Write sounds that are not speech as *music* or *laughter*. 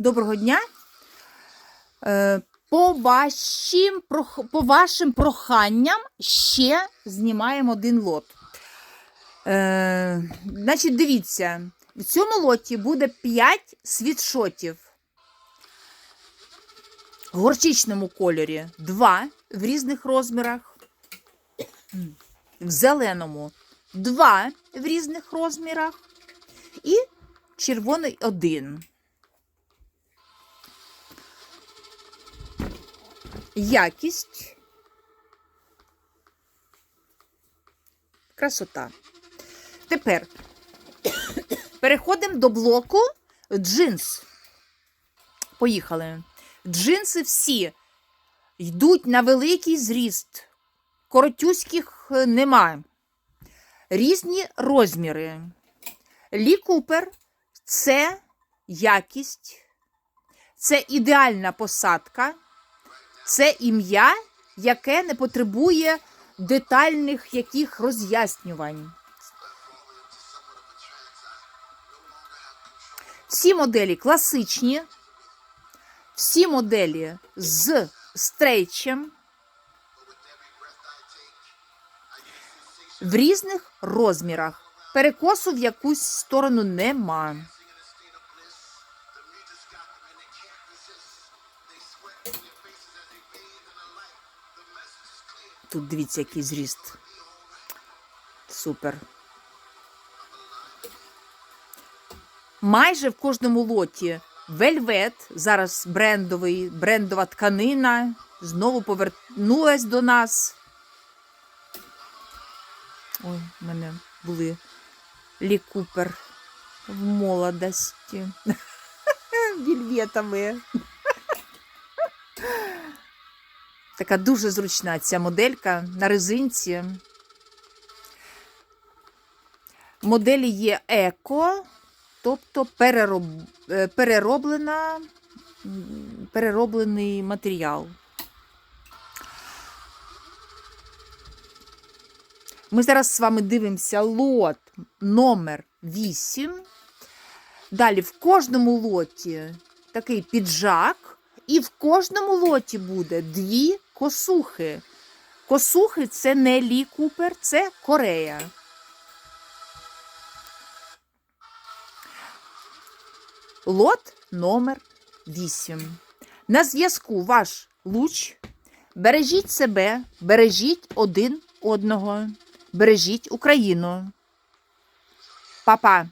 Доброго дня. Е, По вашим, по вашим проханням ще знімаємо один лот. Е, Значить, дивіться, в цьому лоті буде 5 світшотів. В горчичному кольорі 2 в різних розмірах. В зеленому 2 в різних розмірах. І червоний один. Якість. Красота. Тепер переходимо до блоку джинс. Поїхали. Джинси всі йдуть на великий зріст. Коротюських е, нема. Різні розміри. Лі Купер це якість, це ідеальна посадка, це ім'я, яке не потребує детальних яких роз'яснювань. Всі моделі класичні, всі моделі з стрейчем, в різних розмірах. Перекосу в якусь сторону нема. Тут дивіться, який зріст. Супер. Майже в кожному лоті вельвет, зараз брендовий, брендова тканина, знову повернулась до нас. Ой, в мене були Лі Купер в молодості. *laughs* Вільветові. Така дуже зручна ця моделька на резинці. Моделі є еко, тобто перероб... е, перероблена, перероблений матеріал. Ми зараз з вами дивимося лот номер 8. Далі в кожному лоті такий піджак, і в кожному лоті буде дві косухи. Косухи це не Лі Купер, це Корея. Лот номер 8. На зв'язку ваш луч. Бережіть себе, бережіть один одного. Бережіть Україну. Па-па!